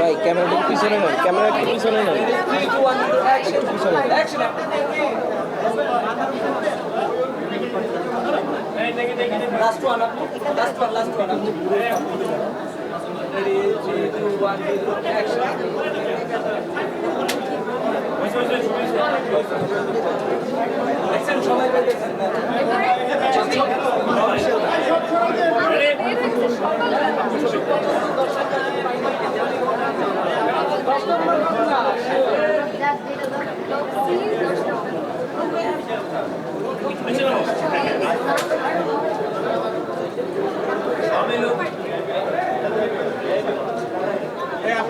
ভাই ক্যামেরাটা পিছনে নেন ক্যামেরাটা পিছনে নেন Last one, last one, last one. Three, two, one, action.